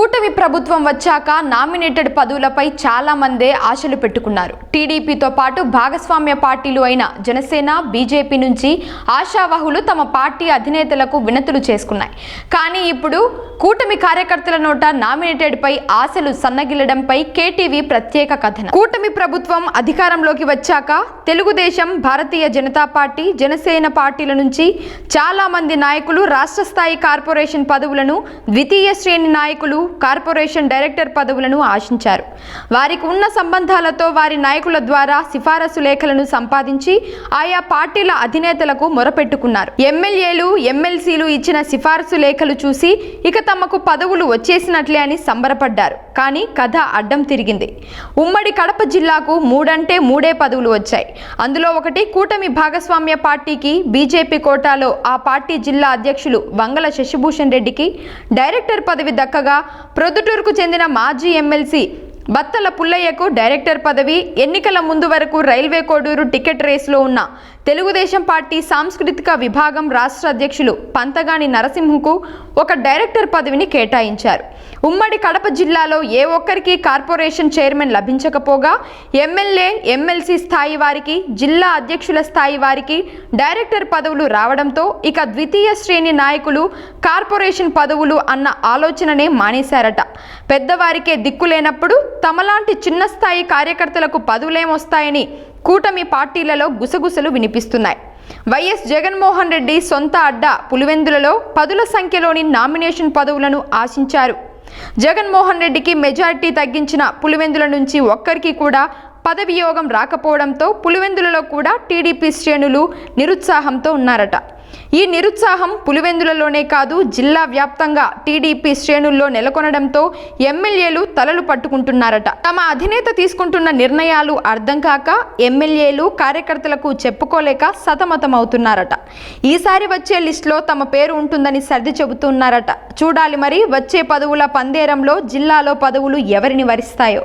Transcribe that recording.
కూటమి ప్రభుత్వం వచ్చాక నామినేటెడ్ పదవులపై చాలా మందే ఆశలు పెట్టుకున్నారు. టీడీపీతో పాటు భాగస్వామ్య పార్టీలు అయిన జనసేన బీజేపీ నుంచి ఆశావహులు తమ పార్టీ అధినేతలకు వినతులు చేసుకున్నాయి. కానీ ఇప్పుడు కూటమి కార్యకర్తల నోట నామినేటెడ్ పై ఆశలు సన్నగిల్లడంపై కేటీవీ ప్రత్యేక కథనం. కూటమి ప్రభుత్వం అధికారంలోకి వచ్చాక తెలుగుదేశం భారతీయ జనతా పార్టీ జనసేన పార్టీల నుంచి చాలా మంది నాయకులు రాష్ట్ర స్థాయి కార్పొరేషన్ పదవులను ద్వితీయ శ్రేణి నాయకులు కార్పొరేషన్ డైరెక్టర్ పదవులను ఆశించారు. వారికి ఉన్న సంబంధాలతో వారి నాయకుల ద్వారా సిఫారసు లేఖలను సంపాదించి ఆయా పార్టీల అధినేతలకు మొరపెట్టుకున్నారు. ఎమ్మెల్యేలు ఎమ్మెల్సీలు ఇచ్చిన సిఫారసు లేఖలు చూసి ఇక తమకు పదవులు వచ్చేసినట్లే అని సంబరపడ్డారు. కానీ కథ అడ్డం తిరిగింది. ఉమ్మడి కడప జిల్లాకు మూడంటే మూడే పదవులు వచ్చాయి. అందులో ఒకటి కూటమి భాగస్వామ్య పార్టీకి బీజేపీ కోటాలో ఆ పార్టీ జిల్లా అధ్యక్షులు వంగల శశిభూషణ్ రెడ్డికి డైరెక్టర్ పదవి దక్కగా ప్రొద్దుటూరుకు చెందిన మాజీ ఎమ్మెల్సీ బత్తల పుల్లయ్యకు డైరెక్టర్ పదవి ఎన్నికల ముందు వరకు రైల్వే కోడూరు టికెట్ రేసులో ఉన్న తెలుగుదేశం పార్టీ సాంస్కృతిక విభాగం రాష్ట్ర అధ్యక్షులు పంతగాని నరసింహకు ఒక డైరెక్టర్ పదవిని కేటాయించారు. ఉమ్మడి కడప జిల్లాలో ఏ ఒక్కరికి కార్పొరేషన్ చైర్మన్ లభించకపోగా ఎమ్మెల్యే ఎమ్మెల్సీ స్థాయి వారికి జిల్లా అధ్యక్షుల స్థాయి వారికి డైరెక్టర్ పదవులు రావడంతో ఇక ద్వితీయ శ్రేణి నాయకులు కార్పొరేషన్ పదవులు అన్న ఆలోచననే మానేశారట. పెద్దవారికే దిక్కు లేనప్పుడు తమలాంటి చిన్న స్థాయి కార్యకర్తలకు పదవులేమొస్తాయని కూటమి పార్టీలలో గుసగుసలు వినిపిస్తున్నాయి. వైఎస్ జగన్మోహన్ రెడ్డి సొంత అడ్డ పులివెందులలో పదుల సంఖ్యలోని నామినేషన్ పదవులను ఆశించారు. జగన్మోహన్ రెడ్డికి మెజారిటీ తగ్గించిన పులివెందుల నుంచి ఒక్కరికి కూడా పదవియోగం రాకపోవడంతో పులివెందులలో కూడా టీడీపీ శ్రేణులు నిరుత్సాహంతో ఉన్నారట. ఈ నిరుత్సాహం పులివెందులలోనే కాదు జిల్లా వ్యాప్తంగా టీడీపీ శ్రేణుల్లో నెలకొనడంతో ఎమ్మెల్యేలు తలలు పట్టుకుంటున్నారట. తమ అధినేత తీసుకుంటున్న నిర్ణయాలు అర్థం కాక ఎమ్మెల్యేలు కార్యకర్తలకు చెప్పుకోలేక సతమతమవుతున్నారట. ఈసారి వచ్చే లిస్టులో తమ పేరు ఉంటుందని సర్ది చెబుతున్నారట. చూడాలి మరి వచ్చే పదవుల పందేరంలో జిల్లాలో పదవులు ఎవరిని వరిస్తాయో.